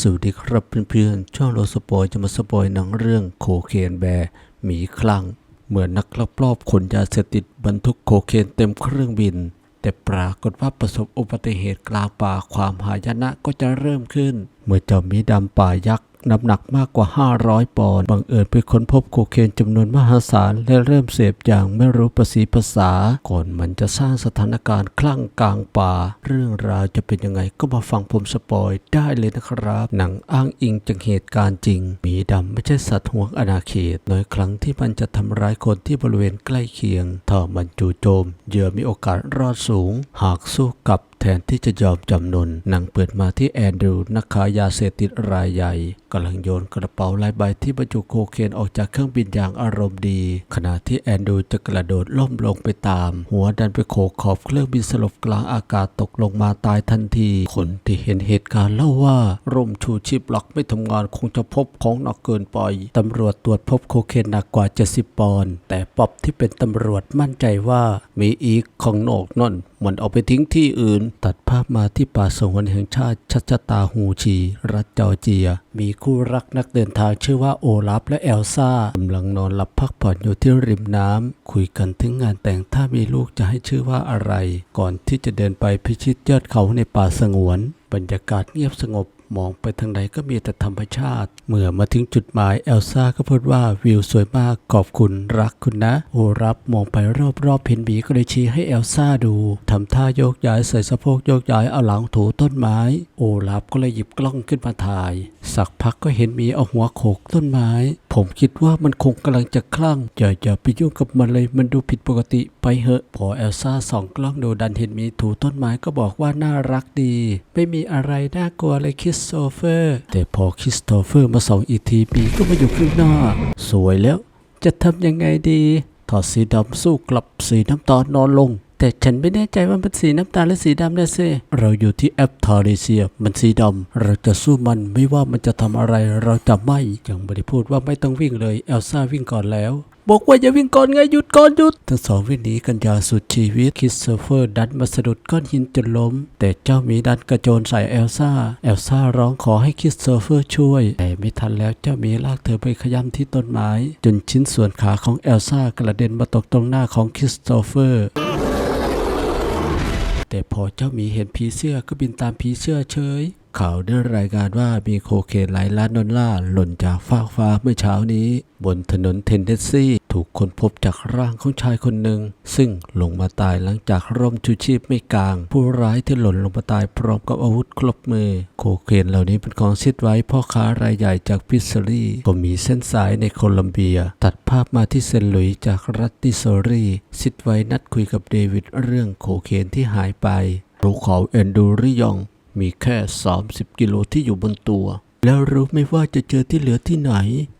สวัสดีครับเพื่อนๆ ช่องโลสปอยจะมาสปอยหนังเรื่องโคเคนแบร์หมีคลั่ง เหมือนนักลักลอบขนยาเสพติดบรรทุกโคเคนเต็มเครื่องบิน แต่ปรากฏว่าประสบอุบัติเหตุกลางป่าความหายนะก็จะเริ่มขึ้น เมื่อเจ้ามีดำป่ายักษ์น้ำหนักมากกว่า 500 ปอนด์บังเอิญไปค้นพบโคเคนจำนวนมหาศาล และเริ่มเสพอย่างไม่รู้ภาษีภาษา ก่อนมันจะสร้างสถานการณ์คลั่งกลางป่า เรื่องราวจะเป็นยังไงก็มาฟังผมสปอยได้เลยนะครับ หนังอ้างอิงจากเหตุการณ์จริงหมีดำไม่ใช่สัตว์ห่วงอาณาเขต น้อยครั้งที่มันจะทำร้ายคนที่บริเวณใกล้เคียง ถ้ามันจู่โจมเหยื่อมีโอกาสรอดสูง หากสู้กับแทนที่จะยอมจำนนหนังเปิดมาที่แอนดรูนักขายยาเสพติดรายใหญ่กำลังโยนกระเป๋าลายใบที่บรรจุโคเคนออกจากเครื่องบินอย่างอารมณ์ดี ขณะที่แอนดรูจะกระโดดล่มลงไปตาม หัวดันไปโขกขอบเครื่องบินสลบกลางอากาศตกลงมาตายทันที คนที่เห็นเหตุการณ์เล่าว่าร่มชูชีพหลักไม่ทำงานคงจะพบของหนักเกินไปตำรวจตรวจพบโคเคนหนักกว่า 70 ปอนด์แต่ป๊อบที่เป็นตำรวจมั่นใจว่ามีอีกของนอกนั่นมันเอาไปทิ้งที่อื่น ตัดภาพมาที่ป่าสงวนแห่งชาติชัชตาฮูชี รัฐจอร์เจีย มีคู่รักนักเดินทางชื่อว่าโอลาฟและเอลซ่ากำลังนอนหลับพักผ่อนอยู่ที่ริมน้ำคุยกันถึงงานแต่งถ้ามีลูกจะให้ชื่อว่าอะไร ก่อนที่จะเดินไปพิชิตยอดเขาในป่าสงวน บรรยากาศเงียบสงบ มองไปทางใดก็มีแต่ธรรมชาติ เมื่อมาถึงจุดหมายเอลซ่าก็พูดว่าวิวสวยมากขอบคุณรักคุณนะ โอรับมองไปรอบๆเพนบีก็เลยชี้ให้เอลซ่าดูทำท่าโยกย้ายใส่สะโพกโยกย้ายเอาหลังถูต้นไม้ โอรับก็เลยหยิบกล้องขึ้นมาถ่าย สักพักก็เห็นมีเอาหัวโขกต้นไม้ ผมคิดว่ามันคงกำลังจะคลั่งอย่าอย่าไปยุ่งกับมันเลยมันดูผิดปกติไปเหอะ พอเอลซ่าส่องกล้องดูดันเห็นมีถูต้นไม้ก็บอกว่าน่ารักดี ไม่มีอะไรน่ากลัวเลยคริสโตเฟอร์ แต่พอคริสโตเฟอร์มาส่องอีกทีหมีก็มาอยู่ข้างหน้า สวยแล้ว จะทำยังไงดี ถอดสีดำสู้กลับสีน้ำตาลนอนลง แต่ฉันไม่แน่ใจว่ามันสีน้ำตาลหรือสีดำนะเซเราอยู่ที่แอปทาริเซีย มันสีดำเราจะสู้มันไม่ว่ามันจะทำอะไรเราจะไม่ยังไม่ได้พูดว่าไม่ต้องวิ่งเลยเอลซ่าวิ่งก่อนแล้วบอกว่าอย่าวิ่งก่อนไงหยุดก่อนหยุด ทั้งสองวิ่งหนีกันยาวสุดชีวิตคริสโตเฟอร์ดันมาสะดุดก้อนหินจนล้ม แต่เจ้าหมีดันกระโจนใส่เอลซ่าเอลซ่าร้องขอให้คริสโตเฟอร์ช่วย แต่ไม่ทันแล้วเจ้าหมีลากเธอไปขย้ำที่ต้นไม้ จนชิ้นส่วนขาของเอลซ่ากระเด็นมาตกตรงหน้าของคริสโตเฟอร์ แต่พอเจ้าหมีเห็นผีเสื้อก็บินตามผีเสื้อเฉย ข่าวได้รายงานว่ามีโคเคนหลายล้านดอลลาร์หล่นจากฟากฟ้าเมื่อเช้านี้ บนถนนเทนเนสซีถูกคนพบจากร่างของชายคนหนึ่ง ซึ่งลงมาตายหลังจากร่มชูชีพไม่กลาง ผู้ร้ายที่หล่นลงมาตายพร้อมกับอาวุธครบมือ โคเคนเหล่านี้เป็นของซิดไว้พ่อค้ารายใหญ่จากพิซซารีก็มีเส้นสายในโคลัมเบีย ตัดภาพมาที่เซนต์หลุยส์จากรัฐติโซรีซิดไว้นัดคุยกับเดวิดเรื่องโคเคนที่หายไปภูเขาเอนดูริยอง มีแค่ 30 กิโลที่อยู่บนตัว แล้วรู้ไม่ว่าจะเจอที่เหลือที่ไหน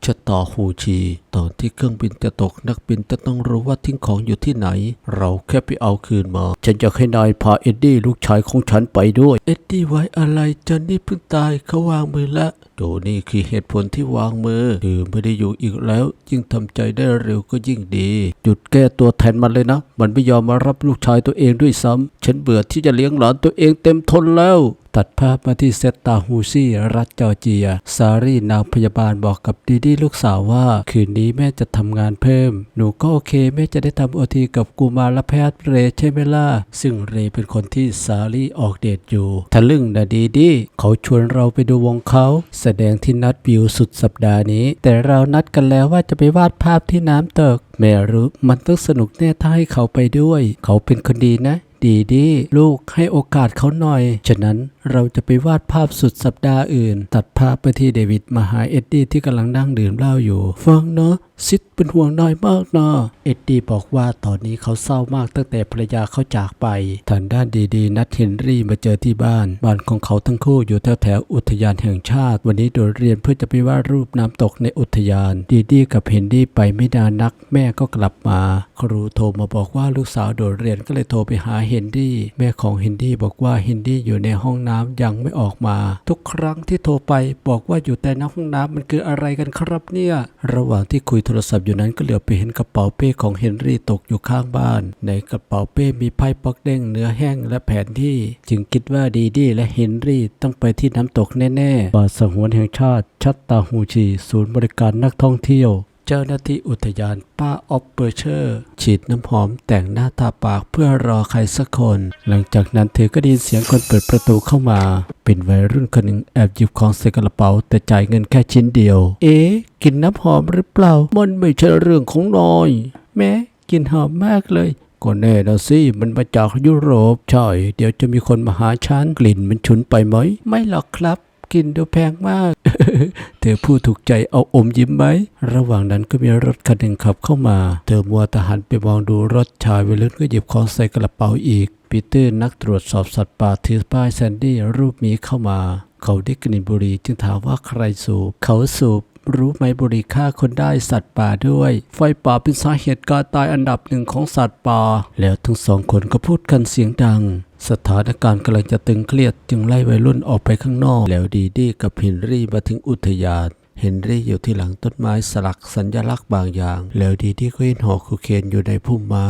ชะตาฮูชี ตอนที่เครื่องบินจะตกนักบินจะต้องรู้ว่าทิ้งของอยู่ที่ไหน เราแค่ไปเอาคืนมา ฉันอยากให้นายพาเอ็ดดี้ลูกชายของฉันไปด้วย เอ็ดดี้ไว้อะไรจอนนี่เพิ่งตายเขาวางมือละโดนี่คือเหตุผลที่วางมือ คือไม่ได้อยู่อีกแล้ว ยิ่งทำใจได้เร็วก็ยิ่งดี หยุดแก้ตัวแทนมันเลยนะ มันไม่ยอมมารับลูกชายตัวเองด้วยซ้ำฉันเบื่อที่จะเลี้ยงหลานตัวเองเต็มทนแล้ว ตัดภาพมาที่เซตตาฮูซี่ รัฐจอร์เจีย ซารีนางพยาบาลบอกกับดีดีลูกสาวว่า คืนนี้แม่จะทำงานเพิ่ม หนูก็โอเค แม่จะได้ทำโอทีกับกูมารแพทย์เรใช่ไหมล่ะ ซึ่งเรเป็นคนที่ซารีออกเดทอยู่ ทะลึ่งนะดีดีเขาชวนเราไปดูวงเขา แสดงที่นัดวิวสุดสัปดาห์นี้ แต่เรานัดกันแล้วว่าจะไปวาดภาพที่น้ำตกแม่รู้มันต้องสนุกแน่ถ้าให้เขาไปด้วย เขาเป็นคนดีนะ ดีดีลูกให้โอกาสเขาหน่อย ฉะนั้นเราจะไปวาดภาพสุดสัปดาห์อื่น ตัดภาพไปที่เดวิดมาหาเอ็ดดี้ที่กำลังนั่งดื่มเหล้าอยู่ ฟังเนาะซิดเป็นห่วงนายมากเนาะเอ็ดดี้บอกว่าตอนนี้เขาเศร้ามากตั้งแต่ภรรยาเขาจากไปทางด้านดีๆ นัดเฮนรี่มาเจอที่บ้าน บ้านของเขาทั้งคู่อยู่แถวแถวอุทยานแห่งชาติ วันนี้โดดเรียนเพื่อจะไปวาดรูปน้ำตกในอุทยาน ดีดีกับเฮนรี่ไปไม่นานนักแม่ก็กลับมา ครูโทรมาบอกว่าลูกสาวโดดเรียนก็เลยโทรไปหาเฮนรี่แม่ของเฮนรี่บอกว่าเฮนรี่อยู่ในห้องน้น้ำยังไม่ออกมา ทุกครั้งที่โทรไปบอกว่าอยู่แต่ในห้องน้ำมันคืออะไรกันครับเนี่ย ระหว่างที่คุยโทรศัพท์อยู่นั้นก็เหลือไปเห็นกระเป๋าเป้ของเฮนรี่ตกอยู่ข้างบ้าน ในกระเป๋าเป้มีไพ่ปอกเด้งเนื้อแห้งและแผนที่ จึงคิดว่าดีดีและเฮนรี่ต้องไปที่น้ำตกแน่ๆป่าสงวนแห่งชาติ ชัตตาฮูชี ศูนย์บริการนักท่องเที่ยว เจ้าหน้าที่อุทยานป้าออปเปอร์เชอร์ ฉีดน้ำหอมแต่งหน้าทาปากเพื่อรอใครสักคน หลังจากนั้นเธอก็ได้ยินเสียงคนเปิดประตูเข้ามา เป็นวัยรุ่นคนหนึ่งแอบหยิบของใส่กระเป๋าแต่จ่ายเงินแค่ชิ้นเดียว เอ๊ะกินน้ำหอมหรือเปล่า มันไม่ใช่เรื่องของนอย แม้กลินหอมมากเลยก็แน่นะสิ มันมาจากยุโรป ใช่ เดี๋ยวจะมีคนมาหาฉันกลิ่นมันฉุนไปไหม ไม่หรอกครับ กินดูแพงมาก เธอพูดถูกใจเอาอมยิ้มไหม ระหว่างนั้นก็มีรถคันหนึ่งขับเข้ามา เธอมัวแต่หันไปมองดูรถชายวัยรุ่นก็หยิบของใส่กระเป๋าอีก ปีเตอร์นักตรวจสอบสัตว์ป่าถือป้ายแซนดี้รูปหมีเข้ามา เขาได้กลิ่นบุหรี่จึงถามว่าใครสูบ เขาสูบรู้ไหมบุหรี่ฆ่าคนได้สัตว์ป่าด้วย ไฟป่าเป็นสาเหตุการตายอันดับหนึ่งของสัตว์ป่า แล้วทั้งสองคนก็พูดกันเสียงดัง สถานการณ์กำลังจะตึงเครียดจึงไล่วัยรุ่นออกไปข้างนอก แล้วดีดีกับเฮนรี่มาถึงอุทยานเฮนรี่อยู่ที่หลังต้นไม้สลักสัญลักษณ์บางอย่าง แล้วดีดีก็เห็นหอโคเคนอยู่ในพุ่มไม้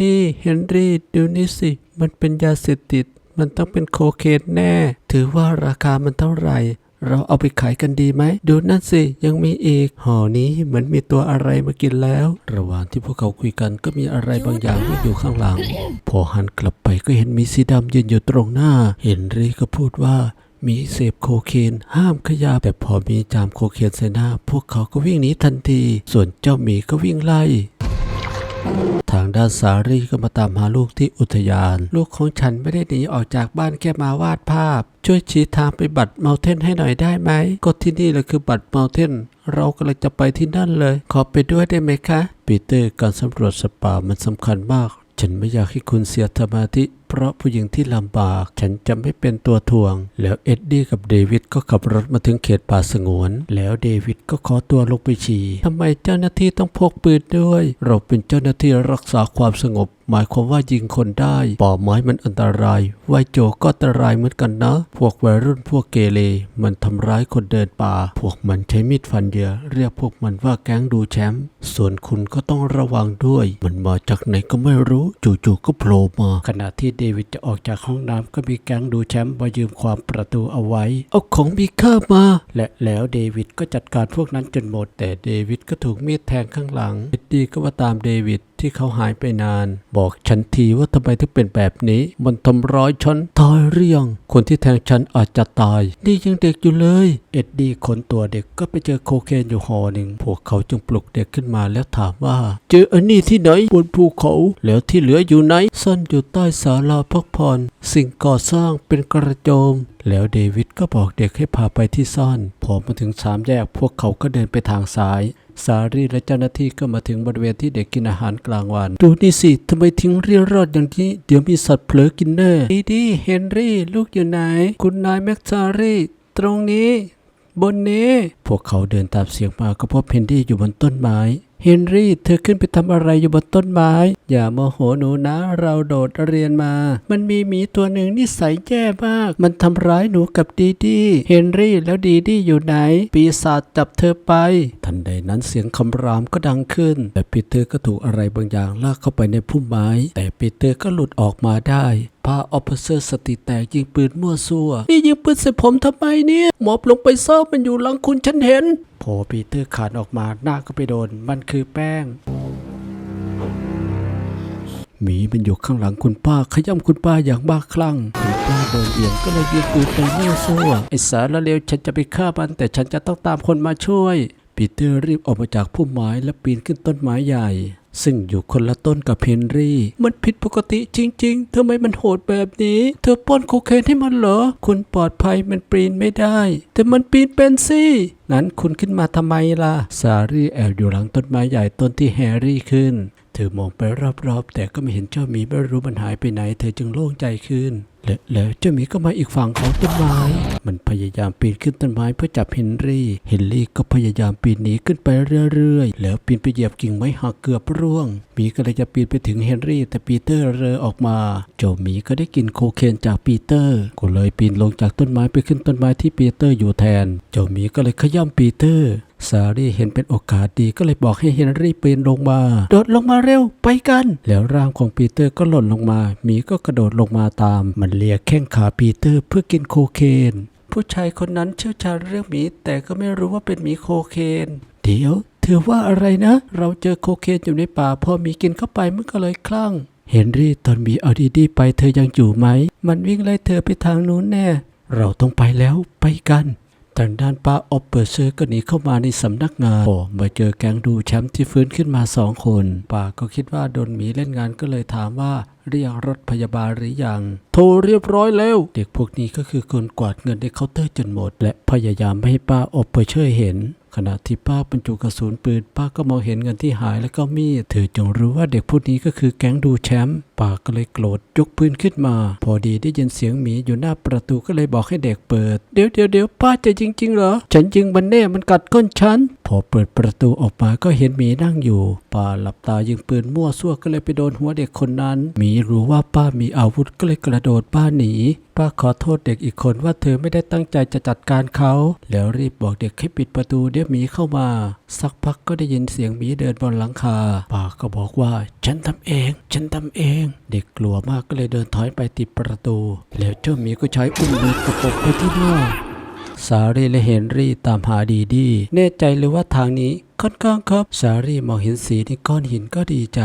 นี่เฮนรี่ดูนี่สิ มันเป็นยาเสพติด มันต้องเป็นโคเคนแน่ ถือว่าราคามันเท่าไหร่ เราเอาไปขายกันดีไหม ดูนั่นสิ ยังมีอีก ห่อนี้เหมือนมีตัวอะไรมากินแล้ว ระหว่างที่พวกเขาคุยกันก็มีอะไรบางอย่างวิ่งอยู่ข้างหลัง พอหันกลับไปก็เห็นมีสีดำยืนอยู่ตรงหน้าเฮนรี่ก็พูดว่ามีเสพโคเคนห้ามขยับแต่พอมีจามโคเคนใส่หน้า พวกเขาก็วิ่งหนีทันที ส่วนเจ้าหมีก็วิ่งไล่ทาง ด้านสารีก็มาตามหาลูกที่อุทยาน ลูกของฉันไม่ได้หนีออกจากบ้านแค่มาวาดภาพ ช่วยชี้ทางไปบัตรเมลเทนให้หน่อยได้ไหม ก็ที่นี่แหละคือบัตรเมลเทนเรากำลังจะไปที่นั่นเลย ขอไปด้วยได้ไหมคะ ปีเตอร์การสำรวจสปามันสำคัญมาก ฉันไม่อยากให้คุณเสียสมาธิ เพราะผู้หญิงที่ลำบาก ฉันจะไม่เป็นตัวถ่วง แล้วเอ็ดดี้กับเดวิดก็ขับรถมาถึงเขตป่าสงวน แล้วเดวิดก็ขอตัวลงไปฉี่ทำไมเจ้าหน้าที่ต้องพกปืนด้วย เราเป็นเจ้าหน้าที่รักษาความสงบหมายความว่ายิงคนได้ ป่อไม้มันอันตรายไวโจก็อันตรายเหมือนกันนะ พวกวัยรุ่นพวกเกเร มันทำร้ายคนเดินป่า พวกมันใช้มีดฟันเหยื่อเรียกพวกมันว่าแก๊งดูแชมป์ ส่วนคุณก็ต้องระวังด้วย มันมาจากไหนก็ไม่รู้ จู่ๆก็โผล่มา ขณะที่เดวิดจะออกจากห้องน้ำก็มีแก๊งดูแชมป์มายืมความประตูเอาไว้ เอาของมีค่ามา และแล้วเดวิดก็จัดการพวกนั้นจนหมด แต่เดวิดก็ถูกมีดแทงข้างหลังเอ็ดดี้ก็มาตามเดวิด ที่เขาหายไปนาน บอกฉันทีว่าทำไมถึงเป็นแบบนี้ มันทำร้ายฉันตายเรียงคนที่แทงฉันอาจจะตาย นี่ยังเด็กอยู่เลย เอ็ดดี้ขนตัวเด็กก็ไปเจอโคเคนอยู่ห่อหนึ่ง พวกเขาจึงปลุกเด็กขึ้นมาแล้วถามว่า เจออันนี้ที่ไหนบนภูเขา แล้วที่เหลืออยู่ไหนซ่อนอยู่ใต้ศาลาพักผ่อนสิ่งก่อสร้างเป็นกระโจมแล้วเดวิดก็บอกเด็กให้พาไปที่ซ่อน พอมาถึงสามแยกพวกเขาก็เดินไปทางซ้าย สารีและเจ้าหน้าที่ก็มาถึงบริเวณที่เด็กกินอาหารกลางวัน ดูนี่สิทำไมทิ้งเรียรอดอย่างนี้ เดี๋ยวมีสัตว์เผลอกินแน่ดีดีเฮนรี่ ลูกอยู่ไหน คุณนายแม็กซารีตรงนี้ บนนี้ พวกเขาเดินตามเสียงมาก็พบเฮนรี่อยู่บนต้นไม้ เฮนรี่ เธอขึ้นไปทำอะไรอยู่บนต้นไม้ อย่าโมโหหนูนะ เราโดดเรียนมา มันมีหมีตัวหนึ่งนิสัยแย่มาก มันทำร้ายหนูกับดีดีเฮนรี่แล้วดีดีอยู่ไหน ปีศาจจับเธอไป ทันใดนั้นเสียงคำรามก็ดังขึ้น แต่ปีเตอร์ก็ถูกอะไรบางอย่างลากเข้าไปในพุ่มไม้ แต่ปีเตอร์ก็หลุดออกมาได้พาออฟฟิเซอร์สติแตกยิงปืนมั่วซั่ว นี่ยิงปืนใส่ผมทำไมเนี่ย หมอบลงไปซิร์ฟมันอยู่หลังคุณฉันเห็นพอปีเตอร์ขานออกมาหน้าก็ไปโดน มันคือแป้งหมีมันอยู่ข้างหลังคุณป้าขย้ำคุณป้าอย่างบ้าคลั่งคุณป้าโดนเอียงก็เลยยิงปืนไปมั่วซั่วไอ้สาระเลวฉันจะไปฆ่ามันแต่ฉันจะต้องตามคนมาช่วยปีเตอร์รีบออกมาจากพุ่มไม้และปีนขึ้นต้นไม้ใหญ่ ซึ่งอยู่คนละต้นกับเพนรี่ มันผิดปกติจริงๆทำไมมันโหดแบบนี้ เธอป้อนโคเคนให้มันเหรอ คุณปลอดภัยมันปีนไม่ได้ แต่มันปีนเป็นสิงั้นคุณขึ้นมาทำไมล่ะ ซารีแอบอยู่หลังต้นไม้ใหญ่ต้นที่แฮร์รี่ขึ้น ธอมองไปรอบๆ แต่ก็ไม่เห็นเจ้าหมีไม่รู้มันหายไปไหน เธอจึงโล่งใจขึ้น และแล้วเจ้าหมีก็มาอีกฝั่งของต้นไม้ มันพยายามปีนขึ้นต้นไม้เพื่อจับเฮนรี่ เฮนรี่ก็พยายามปีนหนีขึ้นไปเรื่อยๆ แล้วปีนไปเหยียบกิ่งไม้หักเกือบร่วง หมีก็เลยจะปีนไปถึงเฮนรี่ แต่ปีเตอร์เรอออกมา เจ้าหมีก็ได้กินโคเคนจากปีเตอร์ ก็เลยปีนลงจากต้นไม้ไปขึ้นต้นไม้ที่ปีเตอร์อยู่แทน เจ้าหมีก็เลยขย้ำปีเตอร์ ซารีเห็นเป็นโอกาสดีก็เลยบอกให้เฮนรี่ปีนลงมา โดดลงมาเร็วไปกัน แล้วร่างของปีเตอร์ก็หล่นลงมาหมีก็กระโดดลงมาตาม มันเลียแข้งขาปีเตอร์เพื่อกินโคเคนผู้ชายคนนั้นเชี่ยวชาญเรื่องหมีแต่ก็ไม่รู้ว่าเป็นหมีโคเคนเดี๋ยวเธอว่าอะไรนะ เราเจอโคเคนอยู่ในป่าพอหมีกินเข้าไปมันก็เลยคลั่งเฮนรี่ตอนมีเอาดีๆไปเธอยังอยู่ไหม มันวิ่งไล่เธอไปทางนู้นแน่ เราต้องไปแล้วไปกัน ทางด้านป้าออปเปอร์เซอร์ก็หนีเข้ามาในสำนักงานพอมาเจอแก๊งดูแชมป์ที่ฟื้นขึ้นมาสองคนป้าก็คิดว่าโดนหมีเล่นงานก็เลยถามว่า เรียกรถพยาบาลหรือยัง โทรเรียบร้อยแล้ว เด็กพวกนี้ก็คือคนกวาดเงินในเคาน์เตอร์จนหมด และพยายามไม่ให้ป้าออปเปอร์เซอร์เห็น ขณะที่ป้าบรรจุกระสุนปืน ป้าก็มองเห็นเงินที่หายแล้วก็มีดเธอจงรู้ว่าเด็กพวกนี้ก็คือแก๊งดูแชมป์ป้าก็เลยโกรธยกปืนขึ้นมา พอดีได้ยินเสียงหมีอยู่หน้าประตูก็เลยบอกให้เด็กเปิด เดี๋ยวเดี๋ยวเดี๋ยวป้าจะจริงๆเหรอ ฉันยิงมันแน่มันกัดก้นฉัน อเปิดประตูออกมาก็เห็นหมีนั่งอยู่ป้าหลับตายิงปืนมั่วซั่วก็เลยไปโดนหัวเด็กคนนั้นหมีรู้ว่าป้ามีอาวุธก็เลยกระโดดป้าหนีป้าขอโทษเด็กอีกคนว่าเธอไม่ได้ตั้งใจจะจัดการเขา แล้วรีบบอกเด็กให้ปิดประตูเดี๋ยวหมีเข้ามา สักพักก็ได้ยินเสียงหมีเดินบนหลังคาป้าก็บอกว่า ฉันทำเอง ฉันทำเอง เด็กกลัวมากก็เลยเดินถอยไปติดประตู แล้วเจ้าหมีก็ใช้อุ้มมือกระปบไปที่หน้า สารีและเฮนรี่ตามหาดีดี แน่ใจเลยว่าทางนี้ค่อนข้างครับ สารีมองเห็นสีในก้อนหินก็ดีใจ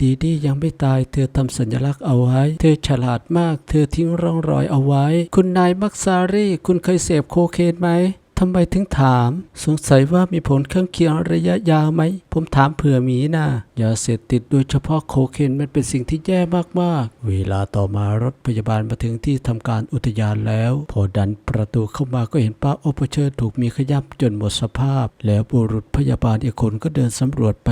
ดีดียังไม่ตายเธอทำสัญลักษณ์เอาไว้ เธอฉลาดมาก เธอทิ้งร่องรอยเอาไว้ คุณนายมักซารีคุณเคยเสพโคเคนไหม ทำไมถึงถาม สงสัยว่ามีผลข้างเคียงระยะยาวไหม ผมถามเผื่อมีนะยาเสพติดโดยเฉพาะโคเคนมันเป็นสิ่งที่แย่มากๆ เวลาต่อมารถพยาบาลมาถึงที่ทำการอุทยานแล้ว พอดันประตูเข้ามาก็เห็นป้าโอเปเชอร์ถูกมีขย้ำจนหมดสภาพ แล้วบุรุษพยาบาลอีกคนก็เดินสำรวจไป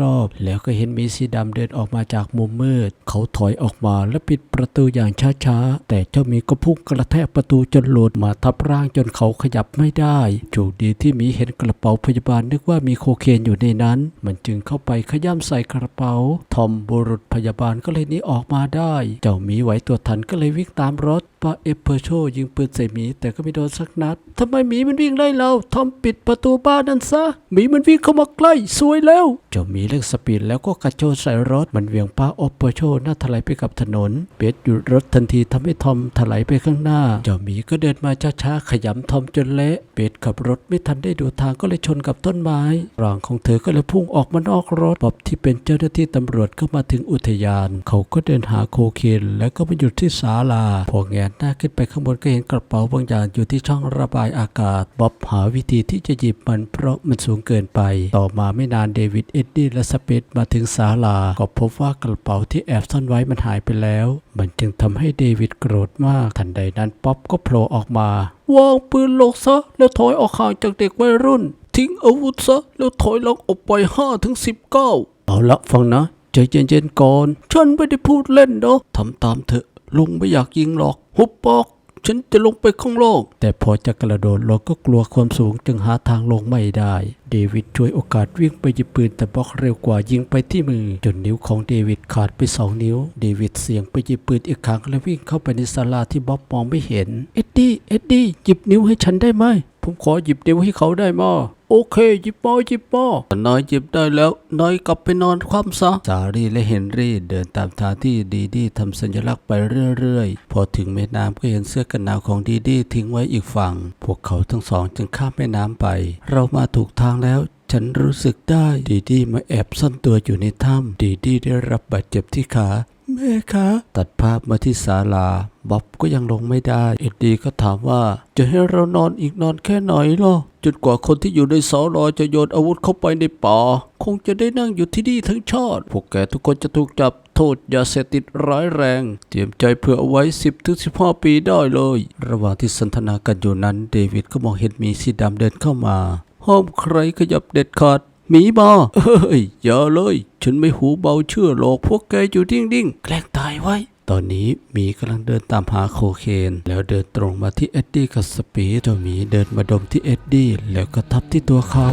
รอบๆ แล้วก็เห็นมีสีดำเดินออกมาจากมุมมืด เขาถอยออกมาและปิดประตูอย่างช้าๆ แต่เจ้ามีก็พุ่งกระแทกประตูจนหลุดมาทับร่างจนเขาขยับไม่ได้โชคดีที่มีเห็นกระเป๋าพยาบาลนึกว่ามีโคเคนอยู่ในนั้น มันจึงเข้าไปขย้ำใส่กระเป๋า ทอมบุรุษพยาบาลก็เลยหนีออกมาได้ เจ้ามีไหวตัวทันก็เลยวิ่งตามรถ ป้าเอฟเพอร์โชยิงปืนใส่หมีแต่ก็ไม่โดนสักนัดทำไมหมีมันวิ่งไล่เราทอมปิดประตูบ้านนั่นซะหมีมันวิ่งเข้ามาใกล้สวยแล้วเจ้าหมีเร่งสปีดแล้วก็กระโจนใส่รถมันเหวี่ยงป้าออฟเปอร์โชหน้าถลายไปกับถนนเบสหยุดรถทันทีทำให้ทอมถลายไปข้างหน้า เจ้าหมีก็เดินมาช้าๆขยำทอมจนเละเบสขับรถไม่ทันได้ดูทางก็เลยชนกับต้นไม้ร่างของเธอก็เลยพุ่งออกมานอกรถป๊อบที่เป็นเจ้าหน้าที่ตำรวจก็มาถึงอุทยาน เขาก็เดินหาโคเคนแล้วก็มาหยุดที่ศาลาพอแงนหน้าขึ้นไปข้างบนก็เห็นกระเป๋าบางอย่างอยู่ที่ช่องระบายอากาศ บ๊อบหาวิธีที่จะหยิบมันเพราะมันสูงเกินไป ต่อมาไม่นานเดวิดเอ็ดดี้และสเปซมาถึงศาลา ก็พบว่ากระเป๋าที่แอบซ่อนไว้มันหายไปแล้ว มันจึงทำให้เดวิดโกรธมาก ทันใดนั้นป๊อบก็โผล่ออกมาวางปืนลงซะแล้วถอยออกห่างจากเด็กวัยรุ่น ทิ้งอาวุธซะแล้วถอยหลังออกไปห้าถึงสิบเก้าเอาละฟังนะใจเย็นๆก่อน ฉันไม่ได้พูดเล่นเนาะทำตามเถอะ ลุงไม่อยากยิงหรอก หุบปอก ฉันจะลงไปข้างล่างแต่พอจะกระโดดลงก็กลัวความสูงจึงหาทางลงไม่ได้ เดวิดช่วยโอกาสวิ่งไปหยิบปืนแต่บล็อกเร็วกว่ายิงไปที่มือ จนนิ้วของเดวิดขาดไปสองนิ้ว เดวิดเสี่ยงไปหยิบปืนอีกครั้งและวิ่งเข้าไปในศาลาที่บ๊อบมองไม่เห็น เอ็ดดี้ เอ็ดดี้หยิบนิ้วให้ฉันได้ไหม ผมขอหยิบนิ้วให้เขาได้มาโอเคหยิบมาหยิบมานายหยิบได้แล้วนายกลับไปนอนคว่ำซะซารีและเฮนรี่เดินตามทางที่ดีดีทำสัญลักษณ์ไปเรื่อยๆ พอถึงแม่น้ำก็เห็นเสื้อกันหนาวของดีดีทิ้งไว้อีกฝั่ง พวกเขาทั้งสองจึงข้ามแม่น้ำไป เรามาถูกทางแล้ว ฉันรู้สึกได้ดีดีมาแอบซ่อนตัวอยู่ในถ้ำดีดีได้รับบาดเจ็บที่ขาแม่คะตัดภาพมาที่ศาลาบ๊อบก็ยังลงไม่ได้ เอ็ดดี้ก็ถามว่า จะให้เรานอนอีกนอนแค่ไหนล่ะจนกว่าคนที่อยู่ในสอรอจะโยนอาวุธเข้าไปในป่า คงจะได้นั่งอยู่ที่นี่ทั้งชาติพวกแกทุกคนจะถูกจับโทษยาเสพติดร้ายแรง เตรียมใจเผื่อเอาไว้ 10ถึง15 ปีได้เลย ระหว่างที่สนทนากันอยู่นั้น เดวิดก็มองเห็นมีสีดำเดินเข้ามา ห้ามใครขยับเด็ดขาดหมีบอเอ้ย อย่าเลย ฉันไม่หูเบาเชื่อหรอกพวกแกอยู่ดิ่งๆแกล้งตายไว้ ตอนนี้หมีกำลังเดินตามหาโคเคน แล้วเดินตรงมาที่เอ็ดดี้กับสปีดเจ้าหมีเดินมาดมที่เอ็ดดี้แล้วก็ทับที่ตัวเขา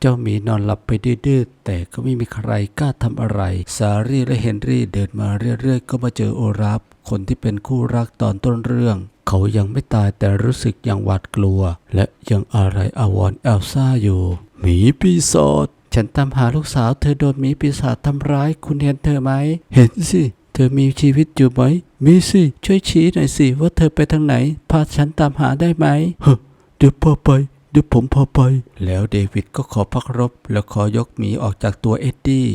เจ้าหมีนอนหลับไปดื้อแต่ก็ไม่มีใครกล้าทำอะไร ซารีและเฮนรี่เดินมาเรื่อยๆ ก็มาเจอโอรับคนที่เป็นคู่รักตอนต้นเรื่อง เขายังไม่ตายแต่รู้สึกยังหวาดกลัว และยังอะไรอาวรเอลซ่าอยู่ หมีปีศาจฉันตามหาลูกสาวเธอโดนหมีปีศาจทำร้ายคุณเห็นเธอไหม เห็นสิ เธอมีชีวิตอยู่ไหม มีสิ ช่วยชี้หน่อยสิว่าเธอไปทางไหน พาฉันตามหาได้ไหมเฮ้เดี๋ยวพาไปเดี๋ยวผมพาไป แล้วเดวิดก็ขอพักรบ แล้วขอยกหมีออกจากตัวเอ็ดดี้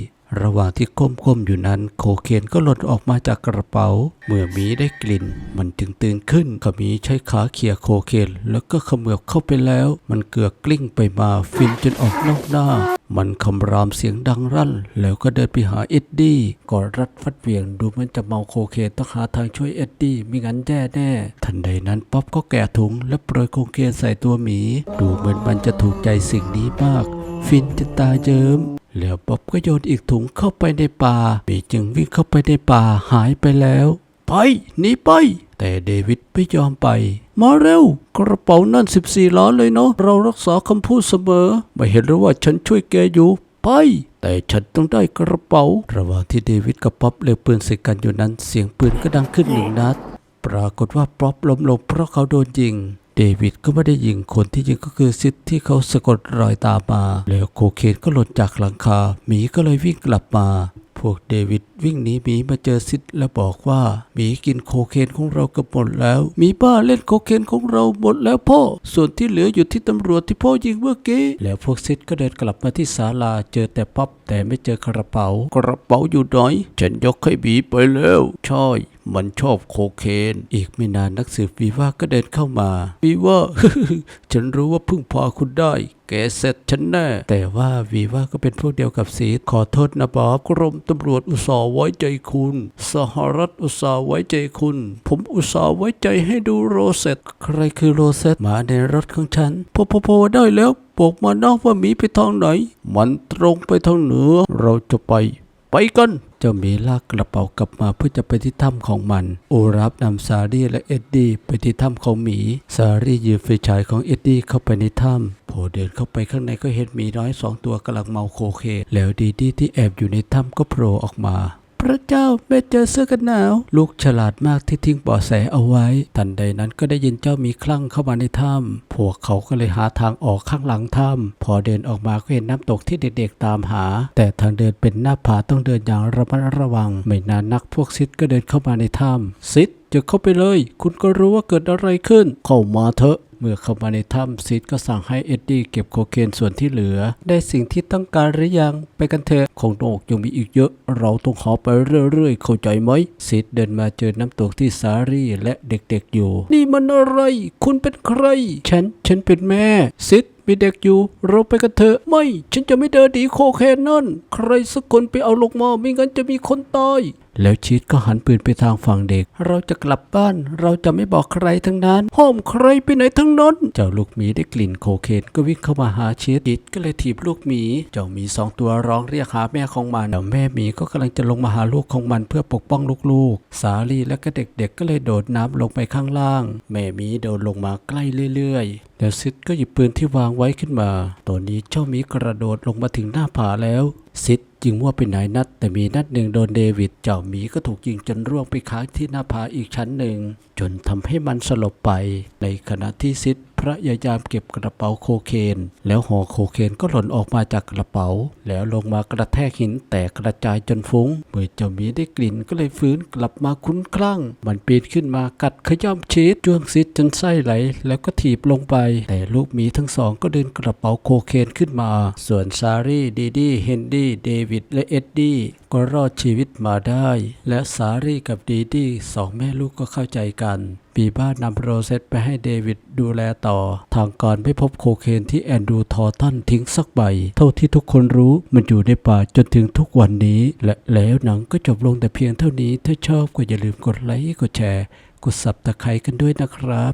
ระหว่างที่ก้มๆอยู่นั้น โคเคนก็หล่นออกมาจากกระเป๋า เมื่อมีได้กลิ่น มันจึงตื่นขึ้นขมีใช้ขาเขี่ยโคเคนแล้วก็เขมือบเข้าไปแล้ว มันเกือกกลิ้งไปมาฟินจนออกนอกหน้า มันคำรามเสียงดังรั่น แล้วก็เดินไปหาเอ็ดดี้กอดรัดฟัดเวียงดูเหมันจะเมาโคเคนต้องหาทางช่วยเอ็ดดี้ไม่งั้นแย่แน่ ทันใดนั้นป๊อปก็แกะถุง และโปรยโคเคนใส่ตัวหมี ดูเหมือนมันจะถูกใจสิ่งนี้มาก ฟินจะตาเยิ้ม แล้วป๊อบก็โยนอีกถุงเข้าไปในป่าปีจึงวิ่งเข้าไปในป่าหายไปแล้ว ไปหนีไป แต่เดวิดไม่ยอมไป มาเร็ว กระเป๋านั่น 14 ล้านเลยเนาะเรารักษาคำพูดเสมอ ไม่เห็นหรือว่าฉันช่วยแกอยู่ ไป แต่ฉันต้องได้กระเป๋า ระหว่างที่เดวิดกับป๊อบเล็งปืนใส่กันอยู่นั้น เสียงปืนก็ดังขึ้นหนึ่งนัด ปรากฏว่าป๊อบล้มลงเพราะเขาโดนยิง เดวิดก็ไม่ได้ยิงคนที่ยิงก็คือซิดที่เขาสะกดรอยตามมา แล้วโคเคนก็หล่นจากหลังคาหมีก็เลยวิ่งกลับมา พวกเดวิด วิ่งหนีหมีมาเจอซิดและบอกว่าหมีกินโคเคนของเรากับหมดแล้วหมีบ้าเล่นโคเคนของเราหมดแล้วพ่อ ส่วนที่เหลืออยู่ที่ตำรวจที่พ่อยิงเมื่อกี้แล้วพวกซิดก็เดินกลับมาที่ศาลาเจอแต่ป๊อปแต่ไม่เจอกระเป๋า กระเป๋าอยู่ไหนฉันยกให้หมีไปแล้วช่มันชอบโคเคน อีกไม่นานนักสืบวีว่าก็เดินเข้ามาวีว่า ฉันรู้ว่าพึ่งพาคุณได้ แกเสร็จฉันแน่ แต่ว่าวีว่าก็เป็นพวกเดียวกับซีดขอโทษนะบอบกรมตำรวจอุส่าห์ไว้ใจคุณ สหรัฐอุตส่าห์ไว้ใจคุณ ผมอุตส่าห์ไว้ใจให้ดูโรเซตใครคือโรเซตมาในรถของฉันพอพอพอได้แล้วบอกมานะว่าหมีไปทางไหน มันตรงไปทางเหนือ เราจะไป ไปกันเจ้าหมีลากกระเป๋ากลับมาเพื่อจะไปที่ถ้ำของมัน โอรับนำซารี่และเอ็ดดี้ไปที่ถ้ำของหมี ซารี่ยืมไฟฉายของเอ็ดดี้เข้าไปในถ้ำพอเดินเข้าไปข้างในก็เห็นหมีน้อยสองตัวกำลังเมาโคเคนแล้วดีดี้ที่แอบอยู่ในถ้ำก็โผล่ออกมา พระเจ้าแม่เจอเสื้อกันหนาว ลูกฉลาดมากที่ทิ้งเบาะแสเอาไว้ ทันใดนั้นก็ได้ยินเจ้ามีคลั่งเข้ามาในถ้ำพวกเขาก็เลยหาทางออกข้างหลังถ้ำพอเดินออกมาก็เห็นน้ำตกที่เด็กๆตามหา แต่ทางเดินเป็นหน้าผาต้องเดินอย่างระมัดระวัง ไม่นานนักพวกซิดก็เดินเข้ามาในถ้ำซิดจะเข้าไปเลย คุณก็รู้ว่าเกิดอะไรขึ้น เข้ามาเถอะ เมื่อเข้ามาในถ้ำซิดก็สั่งให้เอ็ดดี้เก็บโคเคนส่วนที่เหลือ ได้สิ่งที่ต้องการหรือยังไปกันเถอะของโนกยังมีอีกเยอะ เราต้องหาไปเรื่อยๆ เข้าใจไหมซิดเดินมาเจอน้ำตกที่ซารี่และเด็กๆอยู่ นี่มันอะไร คุณเป็นใคร ฉัน ฉันเป็นแม่ซิดมีเด็กอยู่ เราไปกันเถอะ ไม่ ฉันจะไม่เดินดีโคเคนนั่น ใครสักคนไปเอาลงมาไม่งั้นจะมีคนตายแล้วชีตก็หันปืนไปทางฝั่งเด็ก เราจะกลับบ้าน เราจะไม่บอกใครทั้งนั้น ห้อมใครไปไหนทั้งนั้น เจ้าลูกหมีได้กลิ่นโคเคนก็วิ่งเข้ามาหาชีตชีตก็เลยถีบลูกหมี เจ้าหมีสองตัวร้องเรียกหาแม่ของมันแล้วแม่หมีก็กำลังจะลงมาหาลูกของมันเพื่อปกป้องลูกๆ สาลีและก็เด็กๆ ก็เลยโดดน้ำลงไปข้างล่าง แม่หมีโดดลงมาใกล้เรื่อยๆ แล้วซิดก็หยิบปืนที่วางไว้ขึ้นมา ตอนนี้เจ้าหมีกระโดดลงมาถึงหน้าผาแล้ว ซิดยิงมั่วไปหลายนัด แต่มีนัดหนึ่งโดนเดวิดเจ้าหมีก็ถูกยิงจนร่วงไปค้างที่หน้าผาอีกชั้นหนึ่ง จนทำให้มันสลบไป ในขณะที่ซิด พยายามเก็บกระเป๋าโคเคน แล้วห่อโคเคนก็หล่นออกมาจากกระเป๋า แล้วลงมากระแทกหินแตกกระจายจนฟุ้ง เมื่อเจ้าหมีได้กลิ่นก็เลยฟื้นกลับมาคุ้นคลั่ง มันปีนขึ้นมากัดขย้ำชีสจ้วงซิดจนไส้ไหล แล้วก็ถีบลงไป แต่ลูกหมีทั้งสองก็ดึงกระเป๋าโคเคนขึ้นมา ส่วนซารีดีดีเฮนดี้เดวิดและเอ็ดดี้ก็รอดชีวิตมาได้ และสารีกับดีดี้สองแม่ลูกก็เข้าใจกัน ปีบ้านนำโรเซตไปให้เดวิดดูแลต่อ ทางการไม่พบโคเคนที่แอนดรูทอร์ตันทิ้งสักใบ เท่าที่ทุกคนรู้มันอยู่ในป่าจนถึงทุกวันนี้ และแล้วหนังก็จบลงแต่เพียงเท่านี้ ถ้าชอบก็อย่าลืมกดไลค์ กดแชร์ กดสับตะไคร้กันด้วยนะครับ